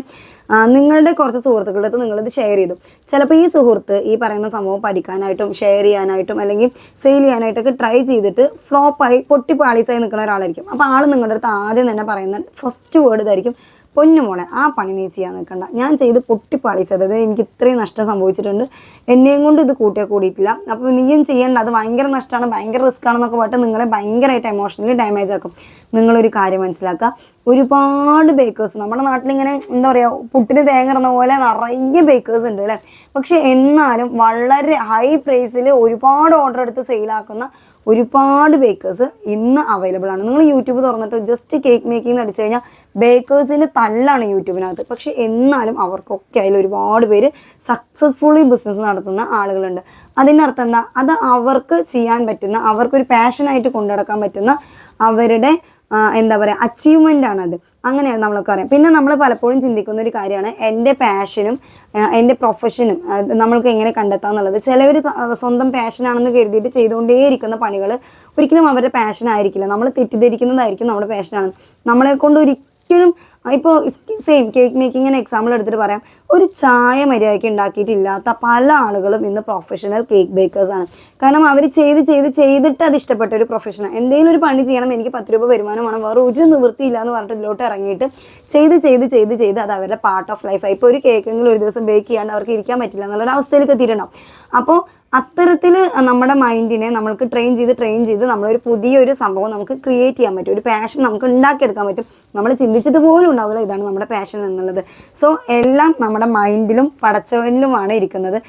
നിങ്ങളുടെ കുറച്ച് സുഹൃത്തുക്കളുടെ അടുത്ത് നിങ്ങളിത് ഷെയർ ചെയ്തു. ചിലപ്പോൾ ഈ സുഹൃത്ത് ഈ പറയുന്ന സംഭവം പഠിക്കാനായിട്ടും ഷെയർ ചെയ്യാനായിട്ടും അല്ലെങ്കിൽ സെയിൽ ചെയ്യാനായിട്ടൊക്കെ ട്രൈ ചെയ്തിട്ട് ഫ്ലോപ്പായി പൊട്ടി പാളീസായി നിൽക്കുന്ന ഒരാളായിരിക്കും. അപ്പോൾ ആൾ നിങ്ങളുടെ അടുത്ത് ആദ്യം തന്നെ പറയുന്ന ഫസ്റ്റ് വേർഡ് ഇതായിരിക്കും പൊന്നു മോളെ ആ പണി നീ ചെയ്യാൻ നിൽക്കണ്ട. ഞാൻ ചെയ്ത് പൊട്ടിപ്പാളിച്ചത് അതായത് എനിക്ക് ഇത്രയും നഷ്ടം സംഭവിച്ചിട്ടുണ്ട്. എന്നെയും കൊണ്ട് ഇത് കൂട്ടിയാൽ കൂടിയിട്ടില്ല. അപ്പോൾ നീയും ചെയ്യേണ്ട. അത് ഭയങ്കര നഷ്ടമാണ് ഭയങ്കര റിസ്ക് ആണെന്നൊക്കെ പറഞ്ഞിട്ട് നിങ്ങളെ ഭയങ്കരമായിട്ട് എമോഷണലി ഡാമേജ് ആക്കും. നിങ്ങളൊരു കാര്യം മനസ്സിലാക്കുക. ഒരുപാട് ബേക്കേഴ്സ് നമ്മുടെ നാട്ടിലിങ്ങനെ എന്താ പറയുക പുട്ടിന് തേങ്ങ പോലെ നിറയെ ബേക്കേഴ്സ് ഉണ്ട് അല്ലേ? പക്ഷെ എന്നാലും വളരെ ഹൈ പ്രൈസിൽ ഒരുപാട് ഓർഡർ എടുത്ത് സെയിലാക്കുന്ന ഒരുപാട് ബേക്കേഴ്സ് ഇന്ന് അവൈലബിൾ ആണ്. നിങ്ങൾ യൂട്യൂബ് തുറന്നിട്ട് ജസ്റ്റ് കേക്ക് മേക്കിംഗ് അടിച്ചു കഴിഞ്ഞാൽ ബേക്കേഴ്സിന് തല്ലാണ് യൂട്യൂബിനകത്ത് പക്ഷെ എന്നാലും അവർക്കൊക്കെ അതിൽ ഒരുപാട് പേര് സക്സസ്ഫുള്ളി ബിസിനസ് നടത്തുന്ന ആളുകളുണ്ട്. അതിന്റെ അർത്ഥം എന്താ? അത് അവർക്ക് ചെയ്യാൻ പറ്റുന്ന അവർക്കൊരു പാഷനായിട്ട് കൊണ്ടുനടക്കാൻ പറ്റുന്ന അവരുടെ എന്താ പറയുക അച്ചീവ്മെന്റ് ആണത്. അങ്ങനെയാണ് നമ്മളൊക്കെ അറിയാം പിന്നെ നമ്മൾ പലപ്പോഴും ചിന്തിക്കുന്ന ഒരു കാര്യമാണ് എന്റെ പാഷനും എന്റെ പ്രൊഫഷനും നമ്മൾക്ക് എങ്ങനെ കണ്ടെത്താം എന്നുള്ളത്. ചിലവർ സ്വന്തം പാഷനാണെന്ന് കരുതിയിട്ട് ചെയ്തുകൊണ്ടേയിരിക്കുന്ന പണികൾ ഒരിക്കലും അവരുടെ പാഷൻ ആയിരിക്കില്ല. നമ്മൾ തെറ്റിദ്ധരിക്കുന്നതായിരിക്കും നമ്മുടെ പാഷനാണ് നമ്മളെ കൊണ്ട് ഒരിക്കലും ഇപ്പോൾ സെയിം കേക്ക് മേക്കിങ്ങിന് എക്സാമ്പിൾ എടുത്തിട്ട് പറയാം. ഒരു ചായ മര്യാദയ്ക്ക് ഉണ്ടാക്കിയിട്ടില്ലാത്ത പല ആളുകളും ഇന്ന് പ്രൊഫഷണൽ കേക്ക് ബേക്കേഴ്സാണ് കാരണം അവർ ചെയ്ത് ചെയ്ത് ചെയ്തിട്ട് അത് ഇഷ്ടപ്പെട്ട ഒരു പ്രൊഫഷണൽ എന്തെങ്കിലും ഒരു പണി ചെയ്യണം എനിക്ക് പത്ത് രൂപ വരുമാനം വേണം വേറെ ഒരു നിവൃത്തിയില്ല എന്ന് പറഞ്ഞിട്ട് ഇതിലോട്ട് ഇറങ്ങിയിട്ട് ചെയ്ത് ചെയ്ത് ചെയ്ത് ചെയ്ത് അത് അവരുടെ പാർട്ട് ഓഫ് ലൈഫായി ഇപ്പോൾ ഒരു കേക്കെങ്കിലും ഒരു ദിവസം ബേക്ക് ചെയ്യാണ്ട് അവർക്ക് ഇരിക്കാൻ പറ്റില്ല എന്നുള്ളൊരു അവസ്ഥയിലേക്ക് എത്തിയിട്ടുണ്ടാവും. അപ്പോൾ അത്തരത്തിൽ നമ്മുടെ മൈൻഡിനെ നമ്മൾക്ക് ട്രെയിൻ ചെയ്ത് ട്രെയിൻ ചെയ്ത് നമ്മളൊരു പുതിയൊരു സംഭവം നമുക്ക് ക്രിയേറ്റ് ചെയ്യാൻ പറ്റും. ഒരു പാഷൻ നമുക്ക് ഉണ്ടാക്കിയെടുക്കാൻ പറ്റും. നമ്മൾ ചിന്തിച്ചിട്ട് പോലും ഉണ്ടാവില്ല. ഇതാണ് നമ്മുടെ പാഷൻ എന്നുള്ളത്. സോ എല്ലാം നമ്മുടെ മൈൻഡിലും പടച്ചവനിലുമാണ് ഇരിക്കുന്നത്.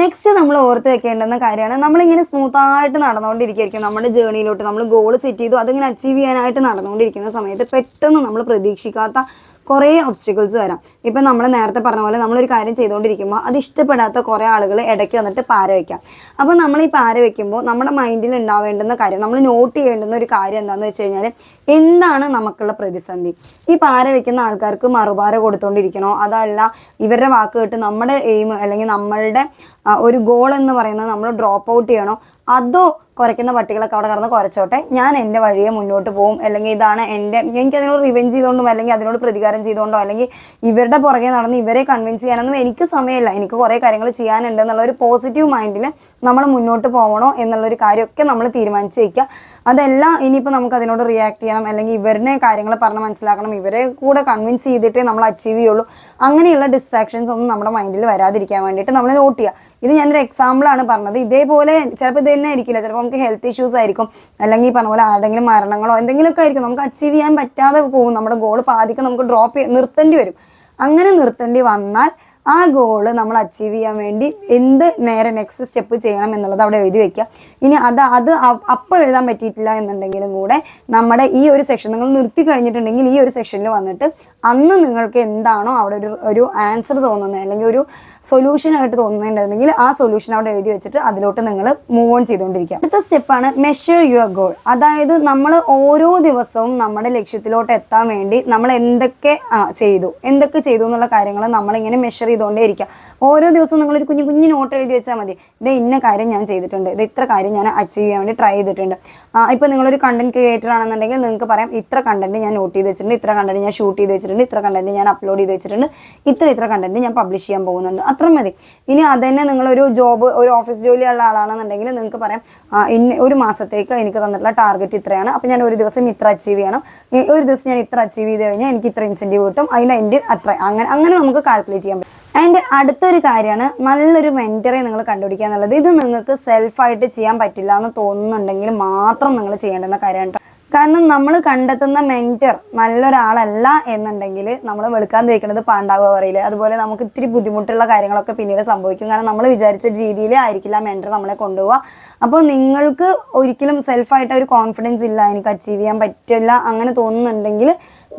നെക്സ്റ്റ് നമ്മൾ ഓർത്ത് വെക്കേണ്ടുന്ന കാര്യമാണ്. നമ്മളിങ്ങനെ സ്മൂത്തായിട്ട് നടന്നുകൊണ്ടിരിക്കുകയായിരിക്കും. നമ്മുടെ ജേണിയിലോട്ട് നമ്മൾ ഗോൾ സെറ്റ് ചെയ്തു അതിങ്ങനെ അച്ചീവ് ചെയ്യാനായിട്ട് നടന്നുകൊണ്ടിരിക്കുന്ന സമയത്ത് പെട്ടെന്ന് നമ്മൾ പ്രതീക്ഷിക്കാത്ത കുറേ ഒബ്സ്റ്റിക്കിൾസ് വരാം. ഇപ്പം നമ്മൾ നേരത്തെ പറഞ്ഞ പോലെ നമ്മളൊരു കാര്യം ചെയ്തുകൊണ്ടിരിക്കുമ്പോൾ അത് ഇഷ്ടപ്പെടാത്ത കുറേ ആളുകൾ ഇടയ്ക്ക് വന്നിട്ട് പാര വയ്ക്കാം അപ്പോൾ നമ്മൾ ഈ പാര വയ്ക്കുമ്പോൾ നമ്മുടെ മൈൻഡിൽ ഉണ്ടാവേണ്ടുന്ന കാര്യം നമ്മൾ നോട്ട് ചെയ്യേണ്ടുന്ന ഒരു കാര്യം എന്താണെന്ന് വെച്ച് കഴിഞ്ഞാൽ എന്താണ് നമുക്കുള്ള പ്രതിസന്ധി. ഈ പാര വെക്കുന്ന ആൾക്കാർക്ക് മറുപാര കൊടുത്തുകൊണ്ടിരിക്കണോ അതല്ല ഇവരുടെ വാക്ക് കേട്ട് നമ്മുടെ എയിം അല്ലെങ്കിൽ നമ്മളുടെ ഒരു ഗോൾ എന്ന് പറയുന്നത് നമ്മൾ ഡ്രോപ്പ് ഔട്ട് ചെയ്യണോ? അതോ കുറയ്ക്കുന്ന പട്ടികളൊക്കെ അവിടെ കടന്ന് കുറച്ചോട്ടെ ഞാൻ എന്റെ വഴിയെ മുന്നോട്ട് പോകും അല്ലെങ്കിൽ ഇതാണ് എന്റെ എനിക്ക് അതിനോട് റിവെഞ്ച് ചെയ്തുകൊണ്ടും അല്ലെങ്കിൽ അതിനോട് പ്രതികാരം ചെയ്തുകൊണ്ടോ അല്ലെങ്കിൽ ഇവരുടെ പുറകെ നടന്ന് ഇവരെ കൺവിൻസ് ചെയ്യാനൊന്നും എനിക്ക് സമയമില്ല. എനിക്ക് കുറേ കാര്യങ്ങൾ ചെയ്യാനുണ്ട് എന്നുള്ള ഒരു പോസിറ്റീവ് മൈൻഡിൽ നമ്മൾ മുന്നോട്ട് പോകണോ എന്നുള്ളൊരു കാര്യമൊക്കെ നമ്മൾ തീരുമാനിച്ച് വയ്ക്കുക അതെല്ലാം ഇനിയിപ്പോൾ നമുക്ക് അതിനോട് റിയാക്ട് ചെയ്യണം അല്ലെങ്കിൽ ഇവരുടെ കാര്യങ്ങൾ പറഞ്ഞ് മനസ്സിലാക്കണം ഇവരെ കൂടെ കൺവിൻസ് ചെയ്തിട്ടേ നമ്മൾ അച്ചീവ് ചെയ്യുള്ളൂ. അങ്ങനെയുള്ള ഡിസ്ട്രാക്ഷൻസ് ഒന്നും നമ്മുടെ മൈൻഡിൽ വരാതിരിക്കാൻ വേണ്ടിയിട്ട് നമ്മൾ നോട്ട് ചെയ്യുക ഇത് ഞാനൊരു എക്സാമ്പിളാണ് പറഞ്ഞത്. ഇതേപോലെ ചിലപ്പോൾ ഇത് തന്നെ ആയിരിക്കില്ല. ചിലപ്പോൾ നമുക്ക് ഹെൽത്ത് ഇഷ്യൂസ് ആയിരിക്കും. അല്ലെങ്കിൽ പറഞ്ഞ പോലെ ആരുടെങ്കിലും മരണങ്ങളോ എന്തെങ്കിലുമൊക്കെ ആയിരിക്കും. നമുക്ക് അച്ചീവ് ചെയ്യാൻ പറ്റാതെ പോകും. നമ്മുടെ ഗോൾ പാതിക്ക് നമുക്ക് ഡ്രോപ്പ് നിർത്തേണ്ടി വരും. അങ്ങനെ നിർത്തേണ്ടി വന്നാൽ ആ ഗോൾ നമ്മൾ അച്ചീവ് ചെയ്യാൻ വേണ്ടി എന്ത് നേരെ നെക്സ്റ്റ് സ്റ്റെപ്പ് ചെയ്യണം എന്നുള്ളത് അവിടെ എഴുതി വെക്കുക. ഇനി അത് അത് അപ്പം എഴുതാൻ പറ്റിയിട്ടില്ല എന്നുണ്ടെങ്കിലും കൂടെ നമ്മുടെ ഈ ഒരു സെക്ഷൻ നിങ്ങൾ നിർത്തി കഴിഞ്ഞിട്ടുണ്ടെങ്കിൽ ഈ ഒരു സെക്ഷനിൽ വന്നിട്ട് അന്ന് നിങ്ങൾക്ക് എന്താണോ അവിടെ ഒരു ഒരു ആൻസർ തോന്നുന്നത് അല്ലെങ്കിൽ ഒരു സൊല്യൂഷൻ ആയിട്ട് തോന്നുന്നുണ്ടെങ്കിൽ ആ സൊല്യൂഷൻ അവിടെ എഴുതി വെച്ചിട്ട് അതിലോട്ട് നിങ്ങൾ മൂവ് ഓൺ ചെയ്തുകൊണ്ടിരിക്കുക. അടുത്ത സ്റ്റെപ്പാണ് മെഷർ യുവർ ഗോൾ അതായത് നമ്മൾ ഓരോ ദിവസവും നമ്മുടെ ലക്ഷ്യത്തിലോട്ട് എത്താൻ വേണ്ടി നമ്മൾ എന്തൊക്കെ ചെയ്തു. എന്തൊക്കെ ചെയ്തു എന്നുള്ള കാര്യങ്ങൾ നമ്മളിങ്ങനെ മെഷർ ചെയ്തുകൊണ്ടേ ഇരിക്കുക. ഓരോ ദിവസവും നിങ്ങളൊരു കുഞ്ഞു കുഞ്ഞു നോട്ട് എഴുതി വെച്ചാൽ മതി. ഇത് ഇന്ന കാര്യം ഞാൻ ചെയ്തിട്ടുണ്ട്. ഇത് ഇത്ര കാര്യം ഞാൻ അച്ചീവ് ചെയ്യാൻ വേണ്ടി ട്രൈ ചെയ്തിട്ടുണ്ട്. ഇപ്പോൾ നിങ്ങളൊരു കണ്ടന്റ് ക്രിയേറ്റർ ആണെന്നുണ്ടെങ്കിൽ നിങ്ങൾക്ക് പറയാം ഇത്ര കണ്ടന്റ് ഞാൻ നോട്ട് ചെയ്ത് വെച്ചിട്ടുണ്ട് ഇത്ര കണ്ടന്റ് ഞാൻ ഷൂട്ട് ചെയ്ത് വെച്ചിട്ടുണ്ട് ഇത്ര കണ്ടന്റ് ഞാൻ അപ്ലോഡ് ചെയ്ത് വെച്ചിട്ടുണ്ട് ഇത്ര ഇത്ര കണ്ടന്റ് ഞാൻ പബ്ലിഷ് ചെയ്യാൻ പോകുന്നുണ്ട്. അത്ര മതി. ഇനി അത് തന്നെ നിങ്ങളൊരു ജോബ് ഒരു ഓഫീസ് ജോലിയുള്ള ആളാണെന്നുണ്ടെങ്കിൽ നിങ്ങൾക്ക് പറയാം ഇന്ന ഒരു മാസത്തേക്ക് എനിക്ക് തന്നിട്ടുള്ള ടാർഗറ്റ് ഇത്രയാണ്. അപ്പോൾ ഞാൻ ഒരു ദിവസം ഇത്ര അച്ചീവ് ചെയ്യണം. ഒരു ദിവസം ഞാൻ ഇത്ര അച്ചീവ് ചെയ്ത് കഴിഞ്ഞാൽ എനിക്ക് ഇത്ര ഇൻസെന്റീവ് കിട്ടും. അതിന്റെ എന്റെ അത്ര. അങ്ങനെ അങ്ങനെ നമുക്ക് കാൽക്കുലേറ്റ് ചെയ്യാൻ പറ്റും. ആൻഡ് അടുത്തൊരു കാര്യമാണ് നല്ലൊരു മെന്ററെ നിങ്ങൾ കണ്ടുപിടിക്കുക എന്നുള്ളത്. ഇത് നിങ്ങൾക്ക് സെൽഫായിട്ട് ചെയ്യാൻ പറ്റില്ല എന്ന് തോന്നുന്നുണ്ടെങ്കിൽ മാത്രം നിങ്ങൾ ചെയ്യേണ്ടുന്ന കാര്യമാണ്. കാരണം നമ്മൾ കണ്ടെത്തുന്ന മെന്റർ നല്ലൊരാളല്ല എന്നുണ്ടെങ്കിൽ നമ്മൾ വെളുക്കാൻ തേക്കുന്നത് പാണ്ടാവുക പറയില്ല അതുപോലെ നമുക്ക് ഇത്തിരി ബുദ്ധിമുട്ടുള്ള കാര്യങ്ങളൊക്കെ പിന്നീട് സംഭവിക്കും. കാരണം നമ്മൾ വിചാരിച്ച രീതിയിൽ ആയിരിക്കില്ല മെന്റർ നമ്മളെ കൊണ്ടുപോവുക. അപ്പോൾ നിങ്ങൾക്ക് ഒരിക്കലും സെൽഫായിട്ട് ഒരു കോൺഫിഡൻസ് ഇല്ല എനിക്ക് അച്ചീവ് ചെയ്യാൻ പറ്റില്ല അങ്ങനെ തോന്നുന്നുണ്ടെങ്കിൽ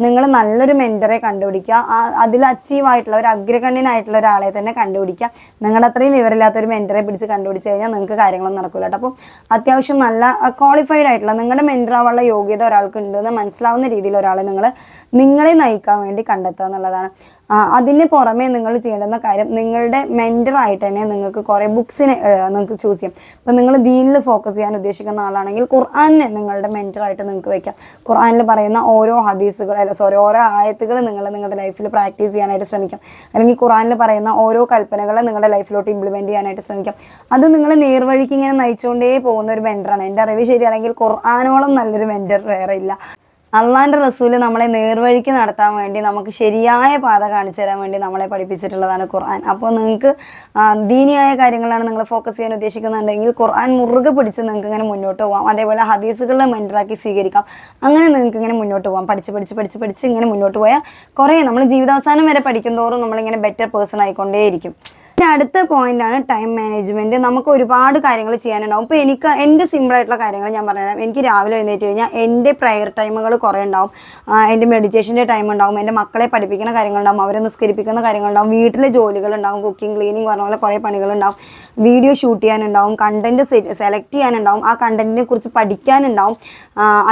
നിങ്ങൾ നല്ലൊരു മെന്ററെ കണ്ടുപിടിക്കുക. അതിൽ അച്ചീവ് ആയിട്ടുള്ള ഒരു അഗ്രഗണ്യനായിട്ടുള്ള ഒരാളെ തന്നെ കണ്ടുപിടിക്കുക. നിങ്ങളുടെ അത്രയും വിവരമില്ലാത്ത ഒരു മെന്ററെ പിടിച്ച് കണ്ടുപിടിച്ച് കഴിഞ്ഞാൽ നിങ്ങൾക്ക് കാര്യങ്ങളൊന്നും നടക്കില്ല കേട്ടോ. അപ്പം അത്യാവശ്യം നല്ല ക്വാളിഫൈഡ് ആയിട്ടുള്ള നിങ്ങളുടെ മെന്റർ ആവാനുള്ള യോഗ്യത ഒരാൾക്ക് ഉണ്ടെന്ന് മനസ്സിലാവുന്ന രീതിയിൽ ഒരാളെ നിങ്ങൾ നിങ്ങളെ നയിക്കാൻ വേണ്ടി കണ്ടെത്തുക എന്നുള്ളതാണ്. അതിന് പുറമേ നിങ്ങൾ ചെയ്യേണ്ടുന്ന കാര്യം നിങ്ങളുടെ മെന്ററായിട്ട് തന്നെ നിങ്ങൾക്ക് കുറേ ബുക്സിനെ നിങ്ങൾക്ക് ചൂസ് ചെയ്യാം. ഇപ്പം നിങ്ങൾ ദീനിൽ ഫോക്കസ് ചെയ്യാൻ ഉദ്ദേശിക്കുന്ന ആളാണെങ്കിൽ ഖുർആാനിനെ നിങ്ങളുടെ മെന്ററായിട്ട് നിങ്ങൾക്ക് വയ്ക്കാം ഖുർആാനിൽ പറയുന്ന ഓരോ ഹദീസുകൾ അല്ല സോറി ഓരോ ആയത്തുകൾ നിങ്ങൾ നിങ്ങളുടെ ലൈഫിൽ പ്രാക്ടീസ് ചെയ്യാനായിട്ട് ശ്രമിക്കാം. അല്ലെങ്കിൽ ഖുർആാനിൽ പറയുന്ന ഓരോ കൽപ്പനകൾ നിങ്ങളുടെ ലൈഫിലോട്ട് ഇംപ്ലിമെന്റ് ചെയ്യാനായിട്ട് ശ്രമിക്കാം. അത് നിങ്ങൾ നേർവഴിക്ക് ഇങ്ങനെ നയിച്ചുകൊണ്ടേ പോകുന്ന ഒരു മെന്ററാണ് എന്റെ അറിവ് ശരിയാണെങ്കിൽ ഖുർആാനോളം നല്ലൊരു മെന്റർ വേറെ ഇല്ല. അള്ളാന്റെ റസൂൽ നമ്മളെ നേർവഴിക്ക് നടത്താൻ വേണ്ടി നമുക്ക് ശരിയായ പാത കാണിച്ചു തരാൻ വേണ്ടി നമ്മളെ പഠിപ്പിച്ചിട്ടുള്ളതാണ് ഖുർആൻ. അപ്പോൾ നിങ്ങൾക്ക് ദീനിയായ കാര്യങ്ങളാണ് നിങ്ങൾ ഫോക്കസ് ചെയ്യാൻ ഉദ്ദേശിക്കുന്നുണ്ടെങ്കിൽ ഖുർആൻ മുറുകെ പിടിച്ച് നിങ്ങൾക്ക് ഇങ്ങനെ മുന്നോട്ട് പോകാം അതേപോലെ ഹദീസുകളെ മെന്ററാക്കി സ്വീകരിക്കാം. അങ്ങനെ നിങ്ങൾക്ക് ഇങ്ങനെ മുന്നോട്ട് പോകാം പഠിച്ച് പഠിച്ച് പഠിച്ച് പഠിച്ച് ഇങ്ങനെ മുന്നോട്ട് പോയാൽ കുറേ നമ്മൾ ജീവിതാവസാനം വരെ പഠിക്കും തോറും നമ്മളിങ്ങനെ ബെറ്റർ പേഴ്സൺ ആയിക്കൊണ്ടേയിരിക്കും. പിന്നെ അടുത്ത പോയിന്റ് ആണ് ടൈം മാനേജ്മെന്റ് നമുക്ക് ഒരുപാട് കാര്യങ്ങൾ ചെയ്യാനുണ്ടാവും. ഇപ്പോൾ എനിക്ക് എന്റെ സിമ്പിൾ ആയിട്ടുള്ള കാര്യങ്ങൾ ഞാൻ പറഞ്ഞുതരാം. എനിക്ക് രാവിലെ എഴുന്നേറ്റ് കഴിഞ്ഞാൽ എന്റെ പ്രയർ ടൈമുകൾ കുറേ ഉണ്ടാവും. എന്റെ മെഡിറ്റേഷന്റെ ടൈം ഉണ്ടാവും. എന്റെ മക്കളെ പഠിപ്പിക്കുന്ന കാര്യങ്ങളുണ്ടാവും അവരെ നിസ്കരിപ്പിക്കുന്ന കാര്യങ്ങളുണ്ടാവും വീട്ടിലെ ജോലികളുണ്ടാവും കുക്കിംഗ് ക്ലീനിങ് പറഞ്ഞ പോലെ കുറേ പണികളുണ്ടാവും വീഡിയോ ഷൂട്ട് ചെയ്യാനുണ്ടാവും. കണ്ടന്റ് സെലക്ട് ചെയ്യാനുണ്ടാവും. ആ കണ്ടന്റിനെ കുറിച്ച് പഠിക്കാനുണ്ടാവും.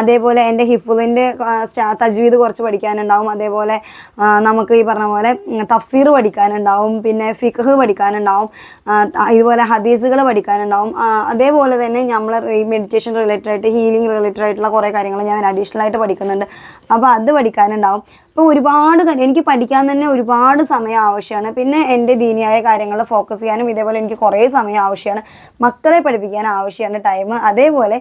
അതേപോലെ എന്റെ ഹിഫുദിന്റെ തജ്വീദ് കുറച്ച് പഠിക്കാനുണ്ടാവും. അതേപോലെ നമുക്ക് ഈ പറഞ്ഞ പോലെ തഫ്സീർ പഠിക്കാനുണ്ടാവും. പിന്നെ ഫിഖ് പഠിക്കാൻ പഠിക്കാനുണ്ടാവും. ഇതുപോലെ ഹദീസുകൾ പഠിക്കാനുണ്ടാവും. അതേപോലെ തന്നെ നമ്മൾ ഈ മെഡിറ്റേഷൻ റിലേറ്റഡ് ആയിട്ട് ഹീലിംഗ് റിലേറ്റഡ് ആയിട്ടുള്ള കുറേ കാര്യങ്ങൾ ഞാൻ അഡീഷണൽ ആയിട്ട് പഠിക്കുന്നുണ്ട്. അപ്പോൾ അത് പഠിക്കാനുണ്ടാവും. അപ്പോൾ ഒരുപാട് എനിക്ക് പഠിക്കാൻ തന്നെ ഒരുപാട് സമയം ആവശ്യമാണ്. പിന്നെ എന്റെ ദീനിയായ കാര്യങ്ങൾ ഫോക്കസ് ചെയ്യാനും ഇതേപോലെ എനിക്ക് കുറേ സമയം ആവശ്യമാണ്. മക്കളെ പഠിപ്പിക്കാൻ ആവശ്യമാണ് ടൈം അതേപോലെ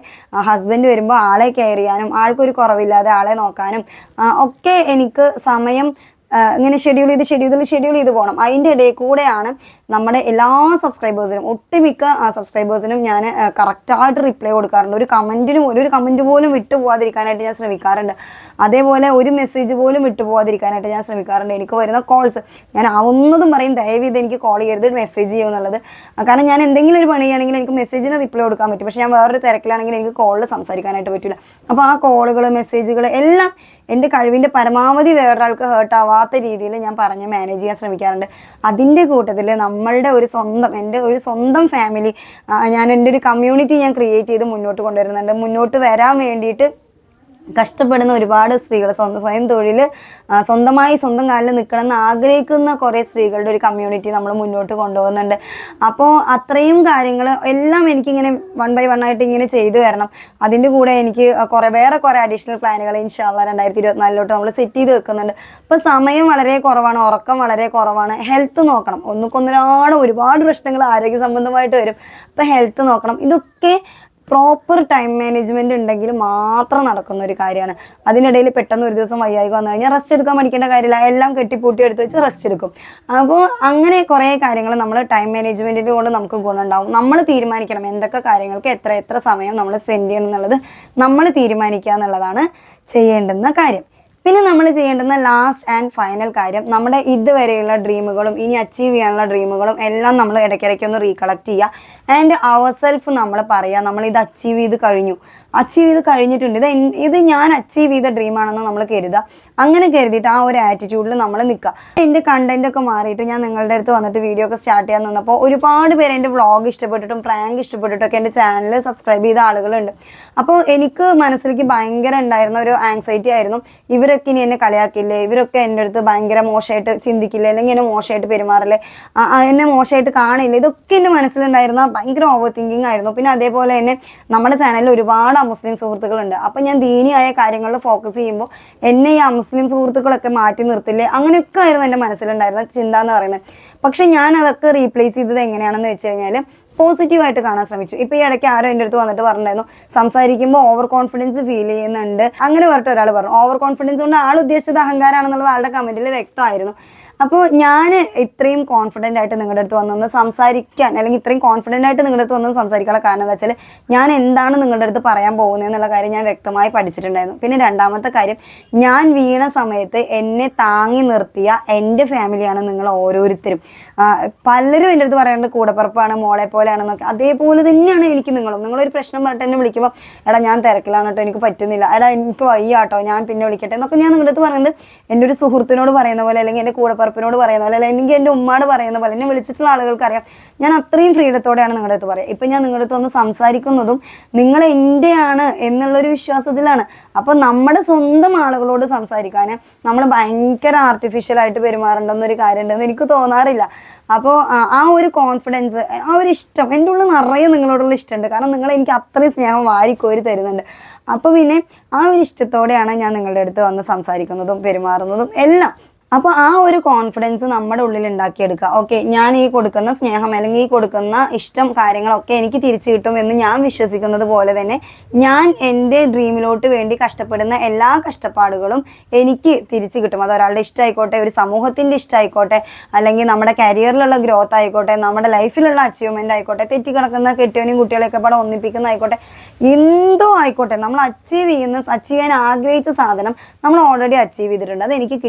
ഹസ്ബൻഡ് വരുമ്പോൾ ആളെ കെയർ ചെയ്യാനും ആൾക്കൊരു കുറവില്ലാതെ ആളെ നോക്കാനും ഒക്കെ എനിക്ക് സമയം ഇങ്ങനെ ഷെഡ്യൂൾ ചെയ്ത് ഷെഡ്യൂൾ ചെയ്ത് ഷെഡ്യൂൾ ചെയ്ത് പോകണം അതിന്റെ ഇടയിൽ കൂടെയാണ് നമ്മുടെ എല്ലാ സബ്സ്ക്രൈബേഴ്സിനും ഒട്ടുമിക്ക സബ്സ്ക്രൈബേഴ്സിനും ഞാൻ കറക്റ്റായിട്ട് റിപ്ലൈ കൊടുക്കാറുണ്ട്. ഒരു കമന്റിനും ഒരു കമന്റ് പോലും വിട്ടു പോകാതിരിക്കാനായിട്ട് ഞാൻ ശ്രമിക്കാറുണ്ട്. അതേപോലെ ഒരു മെസ്സേജ് പോലും വിട്ടു പോകാതിരിക്കാനായിട്ട് ഞാൻ ശ്രമിക്കാറുണ്ട്. എനിക്ക് വരുന്ന കോൾസ് ഞാൻ ആവുന്നതും പറയും ദയവ് ചെയ്ത് എനിക്ക് കോൾ ചെയ്യരുത് മെസ്സേജ് ചെയ്യുമെന്നുള്ളത് കാരണം ഞാൻ എന്തെങ്കിലും ഒരു പണിയാണെങ്കിൽ എനിക്ക് മെസ്സേജിന് റിപ്ലൈ കൊടുക്കാൻ പറ്റും. പക്ഷേ ഞാൻ വേറൊരു തിരക്കിലാണെങ്കിൽ എനിക്ക് കോളിൽ സംസാരിക്കാനായിട്ട് പറ്റില്ല അപ്പോൾ ആ കോളുകൾ മെസ്സേജുകൾ എല്ലാം എന്റെ കഴിവിന്റെ പരമാവധി വേറൊരാൾക്ക് ഹേർട്ട് ആവാത്ത രീതിയിൽ ഞാൻ പറഞ്ഞ് മാനേജ് ചെയ്യാൻ ശ്രമിക്കാറുണ്ട്. അതിന്റെ കൂട്ടത്തിൽ നമ്മളുടെ ഒരു സ്വന്തം എന്റെ ഒരു സ്വന്തം ഫാമിലി ഞാൻ എന്റെ ഒരു കമ്മ്യൂണിറ്റി ഞാൻ ക്രിയേറ്റ് ചെയ്ത് മുന്നോട്ട് കൊണ്ടുവരുന്നുണ്ട്. മുന്നോട്ട് വരാൻ വേണ്ടിയിട്ട് കഷ്ടപ്പെടുന്ന ഒരുപാട് സ്ത്രീകൾ സ്വന്തം സ്വയം തൊഴിൽ സ്വന്തമായി സ്വന്തം കാലിൽ നിൽക്കണം എന്ന് ആഗ്രഹിക്കുന്ന കുറേ സ്ത്രീകളുടെ ഒരു കമ്മ്യൂണിറ്റി നമ്മൾ മുന്നോട്ട് കൊണ്ടുപോകുന്നുണ്ട്. അപ്പോൾ അത്രയും കാര്യങ്ങൾ എല്ലാം എനിക്കിങ്ങനെ വൺ ബൈ വൺ ആയിട്ട് ഇങ്ങനെ ചെയ്തു വരണം അതിന്റെ കൂടെ എനിക്ക് കുറേ വേറെ കുറേ അഡീഷണൽ പ്ലാനുകൾ ഇൻഷാല്ല രണ്ടായിരത്തി ഇരുപത്തിനാലിലോട്ട് നമ്മൾ സെറ്റ് ചെയ്ത് വെക്കുന്നുണ്ട്. അപ്പോൾ സമയം വളരെ കുറവാണ് ഉറക്കം വളരെ കുറവാണ്. ഹെൽത്ത് നോക്കണം. ഒന്നുക്കൊന്നൊരാളും ഒരുപാട് പ്രശ്നങ്ങൾ ആരോഗ്യ സംബന്ധമായിട്ട് വരും. അപ്പോൾ ഹെൽത്ത് നോക്കണം. ഇതൊക്കെ പ്രോപ്പർ ടൈം മാനേജ്മെന്റ് ഉണ്ടെങ്കിൽ മാത്രം നടക്കുന്ന ഒരു കാര്യമാണ്. അതിനിടയിൽ പെട്ടെന്ന് ഒരു ദിവസം വയ്യായി വന്നു കഴിഞ്ഞാൽ റെസ്റ്റ് എടുക്കാൻ പഠിക്കേണ്ട കാര്യമില്ല. എല്ലാം കെട്ടിപ്പൂട്ടി എടുത്ത് വെച്ച് റെസ്റ്റ് എടുക്കും. അപ്പോൾ അങ്ങനെ കുറേ കാര്യങ്ങൾ നമ്മൾ ടൈം മാനേജ്മെന്റിന്റെ കൊണ്ട് നമുക്ക് ഗുണമുണ്ടാവും. നമ്മൾ തീരുമാനിക്കണം എന്തൊക്കെ കാര്യങ്ങൾക്ക് എത്ര എത്ര സമയം നമ്മൾ സ്പെൻഡ് ചെയ്യണം എന്നുള്ളത് നമ്മൾ തീരുമാനിക്കുക എന്നുള്ളതാണ് ചെയ്യേണ്ടുന്ന കാര്യം. പിന്നെ നമ്മൾ ചെയ്യേണ്ടുന്ന ലാസ്റ്റ് ആൻഡ് ഫൈനൽ കാര്യം നമ്മുടെ ഇതുവരെയുള്ള ഡ്രീമുകളും ഇനി അച്ചീവ് ചെയ്യാനുള്ള ഡ്രീമുകളും എല്ലാം നമ്മൾ ഇടയ്ക്കിടയ്ക്ക് ഒന്ന് റീകളക്ട് ചെയ്യുക. ആൻഡ് അവർ സെൽഫ് നമ്മൾ പറയുക നമ്മൾ ഇത് അച്ചീവ് ചെയ്ത് കഴിഞ്ഞു. അച്ചീവ് ചെയ്ത് കഴിഞ്ഞിട്ടുണ്ട്. ഇത് ഇത് ഞാൻ അച്ചീവ് ചെയ്ത ഡ്രീമാണെന്ന് നമ്മൾ കരുതുക. അങ്ങനെ കരുതിയിട്ട് ആ ഒരു ആറ്റിറ്റ്യൂഡിൽ നമ്മൾ നിൽക്കുക. എന്റെ കണ്ടന്റ് ഒക്കെ മാറിയിട്ട് ഞാൻ നിങ്ങളുടെ അടുത്ത് വന്നിട്ട് വീഡിയോ ഒക്കെ സ്റ്റാർട്ട് ചെയ്യാൻ നിന്നപ്പോൾ ഒരുപാട് പേര് എന്റെ വ്ളോഗ് ഇഷ്ടപ്പെട്ടിട്ടും പ്രാങ്ക് ഇഷ്ടപ്പെട്ടിട്ടൊക്കെ എന്റെ ചാനൽ സബ്സ്ക്രൈബ് ചെയ്ത ആളുകളുണ്ട്. അപ്പോൾ എനിക്ക് മനസ്സിലേക്ക് ഭയങ്കര ഉണ്ടായിരുന്ന ഒരു ആങ്സൈറ്റി ആയിരുന്നു. ഇവരൊക്കെ ഇനി എന്നെ കളിയാക്കില്ലേ? ഇവരൊക്കെ എന്റെ അടുത്ത് ഭയങ്കര മോശമായിട്ട് ചിന്തിക്കില്ലേ? അല്ലെങ്കിൽ എന്നെ മോശമായിട്ട് പെരുമാറില്ലേ? എന്നെ മോശമായിട്ട് കാണില്ല? ഇതൊക്കെ എന്റെ മനസ്സിലുണ്ടായിരുന്ന ഭയങ്കര ഓവർ തിങ്കിങ് ആയിരുന്നു. പിന്നെ അതേപോലെ തന്നെ നമ്മുടെ ചാനലിൽ ഒരുപാട് അമുസ്ലിം സുഹൃത്തുക്കളുണ്ട്. അപ്പം ഞാൻ ദീനിയായ കാര്യങ്ങളിൽ ഫോക്കസ് ചെയ്യുമ്പോൾ എന്നെ ഈ മുസ്ലിം സുഹൃത്തുക്കളൊക്കെ മാറ്റി നിർത്തില്ലേ? അങ്ങനെയൊക്കെ ആയിരുന്നു എന്റെ മനസ്സിലുണ്ടായിരുന്ന ചിന്ത എന്ന് പറയുന്നത്. പക്ഷെ ഞാൻ അതൊക്കെ റീപ്ലേസ് ചെയ്തത് എങ്ങനെയാണെന്ന് വെച്ച് കഴിഞ്ഞാൽ പോസിറ്റീവായിട്ട് കാണാൻ ശ്രമിച്ചു. ഇപ്പൊ ഈ ഇടയ്ക്ക് ആരോ എന്റെ അടുത്ത് വന്നിട്ട് പറഞ്ഞിട്ടുണ്ടായിരുന്നു സംസാരിക്കുമ്പോൾ ഓവർ കോൺഫിഡൻസ് ഫീൽ ചെയ്യുന്നുണ്ട്. അങ്ങനെ പറഞ്ഞിട്ട് ഒരാൾ പറഞ്ഞു. ഓവർ കോൺഫിഡൻസ് കൊണ്ട് ആൾ ഉദ്ദേശിച്ചത് അഹങ്കാരമാണെന്നുള്ളത് ആളുടെ കമന്റിൽ വ്യക്തമായിരുന്നു. അപ്പോൾ ഞാൻ ഇത്രയും കോൺഫിഡന്റ് ആയിട്ട് നിങ്ങളുടെ അടുത്ത് വന്നൊന്ന് സംസാരിക്കാൻ അല്ലെങ്കിൽ ഇത്രയും കോൺഫിഡന്റ് ആയിട്ട് നിങ്ങളുടെ അടുത്ത് വന്ന് സംസാരിക്കാനുള്ള കാരണം എന്താ വെച്ചാൽ ഞാൻ എന്താണ് നിങ്ങളുടെ അടുത്ത് പറയാൻ പോകുന്നത് എന്നുള്ള കാര്യം ഞാൻ വ്യക്തമായി പഠിച്ചിട്ടുണ്ടായിരുന്നു. പിന്നെ രണ്ടാമത്തെ കാര്യം ഞാൻ വീണ സമയത്ത് എന്നെ താങ്ങി നിർത്തിയ എന്റെ ഫാമിലിയാണ് നിങ്ങൾ ഓരോരുത്തരും. പലരും എന്റെ അടുത്ത് പറയുന്നത് കൂടപ്പുറപ്പാണ് മോളെ പോലെയാണെന്നൊക്കെ. അതേപോലെ തന്നെയാണ് എനിക്ക് നിങ്ങളും. നിങ്ങളൊരു പ്രശ്നം പറഞ്ഞിട്ട് എന്നെ വിളിക്കുമ്പോൾ എടാ ഞാൻ തിരക്കിലാണ് കേട്ടോ എനിക്ക് പറ്റുന്നില്ല. എടാ എനിക്ക് വയ്യാട്ടോ ഞാൻ പിന്നെ വിളിക്കട്ടെ എന്നൊക്കെ ഞാൻ നിങ്ങളുടെ അടുത്ത് പറയുന്നത്. എന്റെ ഒരു സുഹൃത്തിനോട് പറയുന്ന പോലെ അല്ലെങ്കിൽ എന്റെ കൂടപ്പിറപ്പിനോട് പറയുന്ന പോലെ അല്ലെങ്കിൽ എന്റെ ഉമ്മാട് പറയുന്ന പോലെ എന്നെ വിളിച്ചിട്ടുള്ള ആളുകൾക്ക് അറിയാം ഞാൻ അത്രയും ഫ്രീഡത്തോടെയാണ് നിങ്ങളുടെ അടുത്ത് പറയുക. ഇപ്പം ഞാൻ നിങ്ങളുടെ അടുത്ത് വന്ന് സംസാരിക്കുന്നതും നിങ്ങൾ എന്റെയാണ് എന്നുള്ളൊരു വിശ്വാസത്തിലാണ്. അപ്പം നമ്മുടെ സ്വന്തം ആളുകളോട് സംസാരിക്കാൻ നമ്മൾ ഭയങ്കര ആർട്ടിഫിഷ്യലായിട്ട് പെരുമാറേണ്ടെന്നൊരു കാര്യമുണ്ടെന്ന് എനിക്ക് തോന്നാറില്ല. അപ്പോൾ ആ ഒരു കോൺഫിഡൻസ് ആ ഒരു ഇഷ്ടം എന്റെ ഉള്ളിൽ നിറയെ നിങ്ങളോടുള്ള ഇഷ്ടമുണ്ട്. കാരണം നിങ്ങൾ എനിക്ക് അത്രയും സ്നേഹം വാരിക്കോരി തരുന്നുണ്ട്. അപ്പോൾ പിന്നെ ആ ഒരു ഇഷ്ടത്തോടെയാണ് ഞാൻ നിങ്ങളുടെ അടുത്ത് വന്ന് സംസാരിക്കുന്നതും പെരുമാറുന്നതും എല്ലാം. അപ്പോൾ ആ ഒരു കോൺഫിഡൻസ് നമ്മുടെ ഉള്ളിൽ ഉണ്ടാക്കിയെടുക്കുക. ഓക്കെ ഞാൻ ഈ കൊടുക്കുന്ന സ്നേഹം അല്ലെങ്കിൽ ഈ കൊടുക്കുന്ന ഇഷ്ടം കാര്യങ്ങളൊക്കെ എനിക്ക് തിരിച്ചു കിട്ടും എന്ന് ഞാൻ വിശ്വസിക്കുന്നത് പോലെ തന്നെ ഞാൻ എന്റെ ഡ്രീമിലോട്ട് വേണ്ടി കഷ്ടപ്പെടുന്ന എല്ലാ കഷ്ടപ്പാടുകളും എനിക്ക് തിരിച്ചു കിട്ടും. അത് ഒരാളുടെ ഇഷ്ടമായിക്കോട്ടെ ഒരു സമൂഹത്തിന്റെ ഇഷ്ടമായിക്കോട്ടെ അല്ലെങ്കിൽ നമ്മുടെ കരിയറിലുള്ള ഗ്രോത്ത് ആയിക്കോട്ടെ നമ്മുടെ ലൈഫിലുള്ള അച്ചീവ്മെന്റ് ആയിക്കോട്ടെ തെറ്റിക്കിടക്കുന്ന കെട്ടിയവനും കുട്ടികളെയൊക്കെ പാടെ ഒന്നിപ്പിക്കുന്ന ആയിക്കോട്ടെ എന്തോ ആയിക്കോട്ടെ. നമ്മൾ അച്ചീവ് ചെയ്യുന്ന അച്ചീവ് ചെയ്യാൻ ആഗ്രഹിച്ച സാധനം നമ്മൾ ഓൾറെഡി അച്ചീവ് ചെയ്തിട്ടുണ്ട്. അത് എനിക്ക്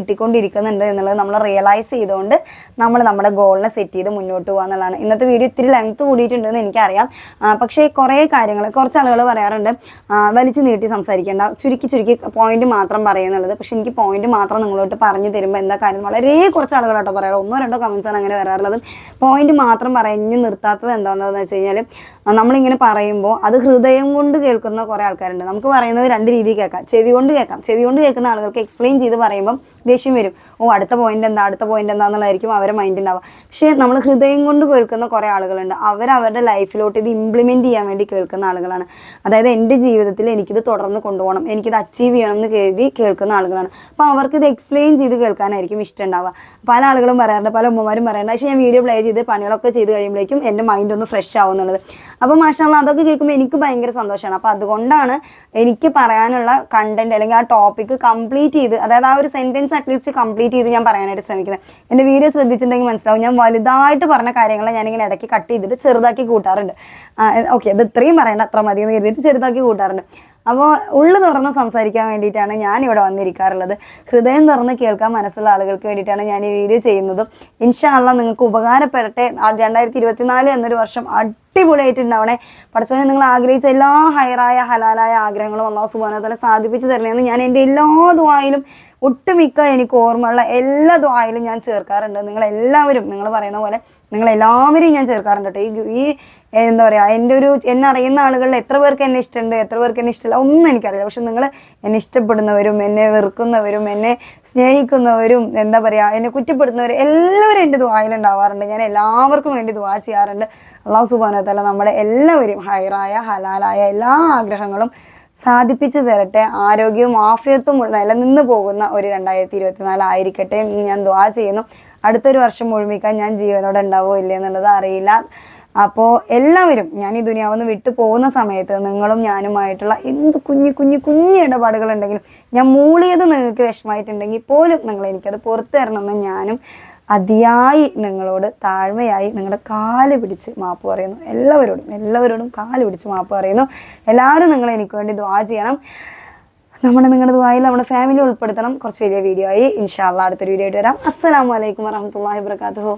കിട്ടിക്കൊണ്ടിരിക്കുന്നുണ്ട് എന്നുള്ളത് നമ്മൾ റിയലൈസ് ചെയ്തുകൊണ്ട് നമ്മൾ നമ്മുടെ ഗോളിനെ സെറ്റ് ചെയ്ത് മുന്നോട്ട് പോകുക എന്നുള്ളതാണ്. ഇന്നത്തെ വീഡിയോ ഇത്തിരി ലെങ്ത് കൂടിയിട്ടുണ്ടെന്ന് എനിക്കറിയാം. പക്ഷേ കുറേ കാര്യങ്ങൾ കുറച്ച് ആളുകൾ പറയാറുണ്ട് വലിച്ചു നീട്ടി സംസാരിക്കേണ്ട ചുരുക്കി ചുരുക്കി പോയിന്റ് മാത്രം പറയുന്നുള്ളത് പക്ഷേ എനിക്ക് പോയിന്റ് മാത്രം നിങ്ങളോട്ട് പറഞ്ഞു തരുമ്പോൾ എന്താ കാര്യം? വളരെ കുറച്ച് ആളുകളാട്ടോ പറയാറ്. ഒന്നോ രണ്ടോ കമൻസാണ് അങ്ങനെ വരാറുള്ളത്. പോയിന്റ് മാത്രം പറഞ്ഞു നിർത്താത്തത് എന്താണെന്ന് വെച്ച് കഴിഞ്ഞാൽ നമ്മളിങ്ങനെ പറയുമ്പോൾ അത് ഹൃദയം കൊണ്ട് കേൾക്കുന്ന കുറേ ആൾക്കാരുണ്ട്. നമുക്ക് പറയുന്നത് രണ്ട് രീതിയിൽ കേൾക്കാം. ചെവി കൊണ്ട് കേൾക്കാം. ചെവി കൊണ്ട് കേൾക്കുന്ന ആളുകൾക്ക് എക്സ്പ്ലെയിൻ ചെയ്ത് പറയുമ്പം ദേഷ്യം വരും. ഓ അടുത്ത പോയിന്റ് എന്താ? അടുത്ത പോയിന്റ് എന്താണെന്നുള്ളതായിരിക്കും അവരെ മൈൻഡ് ഉണ്ടാവുക. പക്ഷേ നമ്മൾ ഹൃദയം കൊണ്ട് കേൾക്കുന്ന കുറേ ആളുകളുണ്ട്. അവർ അവരുടെ ലൈഫിലോട്ട് ഇത് ഇംപ്ലിമെന്റ് ചെയ്യാൻ വേണ്ടി കേൾക്കുന്ന ആളുകളാണ്. അതായത് എന്റെ ജീവിതത്തിൽ എനിക്കിത് തുടർന്ന് കൊണ്ടുപോകണം. എനിക്കിത് അച്ചീവ് ചെയ്യണം എന്ന് കരുതി കേൾക്കുന്ന ആളുകളാണ്. അപ്പോൾ അവർക്ക് ഇത് എക്സ്പ്ലെയിൻ ചെയ്ത് കേൾക്കാനായിരിക്കും ഇഷ്ടം ഉണ്ടാവുക. പല ആളുകളും പറയാറുണ്ട് പല ഉമ്മമാരും പറയാറുണ്ട്. പക്ഷേ ഞാൻ വീഡിയോ പ്ലേ ചെയ്ത് പണികളൊക്കെ ചെയ്ത് കഴിയുമ്പോഴേക്കും എന്റെ മൈൻഡ് ഒന്ന് ഫ്രഷ് ആവും എന്നുള്ളത്. അപ്പോൾ മാഷാല്ല അതൊക്കെ കേൾക്കുമ്പോൾ എനിക്ക് ഭയങ്കര സന്തോഷമാണ് അപ്പോൾ അതുകൊണ്ടാണ് എനിക്ക് പറയാനുള്ള കണ്ടന്റ് അല്ലെങ്കിൽ ആ ടോപ്പിക് കംപ്ലീറ്റ് ചെയ്ത് അതായത് ആ ഒരു സെന്റൻസ് അറ്റ്ലീസ്റ്റ് കംപ്ലീറ്റ് ചെയ്ത് ഞാൻ പറയാനായിട്ട് ശ്രമിക്കുന്നത്. എന്റെ വീഡിയോ ശ്രദ്ധിച്ചിട്ടുണ്ടെങ്കിൽ മനസ്സിലാവും. ഞാൻ വലുതായിട്ട് പറഞ്ഞ കാര്യങ്ങൾ ഞാനിങ്ങനെ ഇടയ്ക്ക് കട്ട് ചെയ്തിട്ട് ചെറുതാക്കി കൂട്ടാറുണ്ട്. ഓക്കെ അത് ഇത്രയും പറയണ്ട അത്ര മതി എന്ന് കരുതിയിട്ട് ചെറുതാക്കി കൂട്ടാറുണ്ട്. അപ്പോൾ ഉള്ളു തുറന്ന് സംസാരിക്കാൻ വേണ്ടിയിട്ടാണ് ഞാൻ ഇവിടെ വന്നിരിക്കാറുള്ളത്. ഹൃദയം തുറന്ന് കേൾക്കാൻ മനസ്സുള്ള ആളുകൾക്ക് വേണ്ടിയിട്ടാണ് ഞാൻ ഈ വീഡിയോ ചെയ്യുന്നതും. ഇൻഷാല്ല നിങ്ങൾക്ക് ഉപകാരപ്പെടട്ടെ. രണ്ടായിരത്തി ഇരുപത്തിനാല് എന്നൊരു വർഷം അടിപൊളിയായിട്ടുണ്ടാവണേ. പഠിച്ചവനെ നിങ്ങൾ ആഗ്രഹിച്ച എല്ലാ ഹയറായ ഹലാലായ ആഗ്രഹങ്ങളും ഒന്നാം സുബാനത്തല സാധിപ്പിച്ചു തരണേന്ന് ഞാൻ എന്റെ എല്ലാ ദുവായിലും ഒട്ടുമിക്ക എനിക്ക് ഓർമ്മയുള്ള എല്ലാ ദ്വായിലും ഞാൻ ചേർക്കാറുണ്ട്. നിങ്ങൾ എല്ലാവരും നിങ്ങൾ പറയുന്ന പോലെ നിങ്ങൾ എല്ലാവരെയും ഞാൻ ചേർക്കാറുണ്ട് കേട്ടോ. ഈ എന്താ പറയുക എന്റെ ഒരു എന്നെ അറിയുന്ന ആളുകളിൽ എത്ര പേർക്ക് എന്നെ ഇഷ്ടമുണ്ട് എത്ര പേർക്ക് എന്നെ ഇഷ്ടമില്ല ഒന്നും എനിക്കറിയില്ല. പക്ഷെ നിങ്ങൾ എന്നെ ഇഷ്ടപ്പെടുന്നവരും എന്നെ വെറുക്കുന്നവരും എന്നെ സ്നേഹിക്കുന്നവരും എന്താ പറയുക എന്നെ കുറ്റപ്പെടുന്നവരും എല്ലാവരും എന്റെ ദ്വായിലുണ്ടാവാറുണ്ട് ഞാൻ എല്ലാവർക്കും വേണ്ടി ദ്വാ ചെയ്യാറുണ്ട്. അള്ളാഹു സുബാനത്തല്ല നമ്മുടെ എല്ലാവരും ഹൈറായ ഹലാലായ എല്ലാ ആഗ്രഹങ്ങളും സാധിപ്പിച്ചു തരട്ടെ ആരോഗ്യവും ആഫിയത്തും നിലനിന്ന് പോകുന്ന ഒരു രണ്ടായിരത്തി ഇരുപത്തിനാല് ആയിരിക്കട്ടെ എന്ന് ഞാൻ ദ്വാ ചെയ്യുന്നു. അടുത്തൊരു വർഷം മുഴുമിക്കാൻ ഞാൻ ജീവനോടെ ഉണ്ടാവോ ഇല്ലേ എന്നുള്ളത് അറിയില്ല. അപ്പോൾ എല്ലാവരും ഞാൻ ഈ ദുനിയാവെന്ന് വിട്ടു പോകുന്ന സമയത്ത് നിങ്ങളും ഞാനുമായിട്ടുള്ള എന്ത് കുഞ്ഞു കുഞ്ഞു കുഞ്ഞു ഇടപാടുകളുണ്ടെങ്കിലും ഞാൻ മൂളിയത് നിങ്ങൾക്ക് വിഷമമായിട്ടുണ്ടെങ്കിൽ പോലും നിങ്ങൾ എനിക്കത് പുറത്തു തരണമെന്ന് ഞാനും അതിയായി നിങ്ങളോട് താഴ്മയായി നിങ്ങളുടെ കാൽ പിടിച്ച് മാപ്പ് പറയുന്നു. എല്ലാവരോടും എല്ലാവരോടും കാൽ പിടിച്ച് മാപ്പ് പറയുന്നു. എല്ലാവരും നിങ്ങൾ എനിക്ക് വേണ്ടി ദ്വാ ചെയ്യണം. നമ്മുടെ നിങ്ങളുടെ ദ്വായിൽ നമ്മുടെ ഫാമിലി ഉൾപ്പെടുത്തണം. കുറച്ച് വലിയ വീഡിയോ ആയി. ഇൻഷാല്ല അടുത്തൊരു വീഡിയോ ആയിട്ട് വരാം. അസ്സലാമലൈക്കും വറഹമത്തല്ലാഹി വാബർക്കാത്തു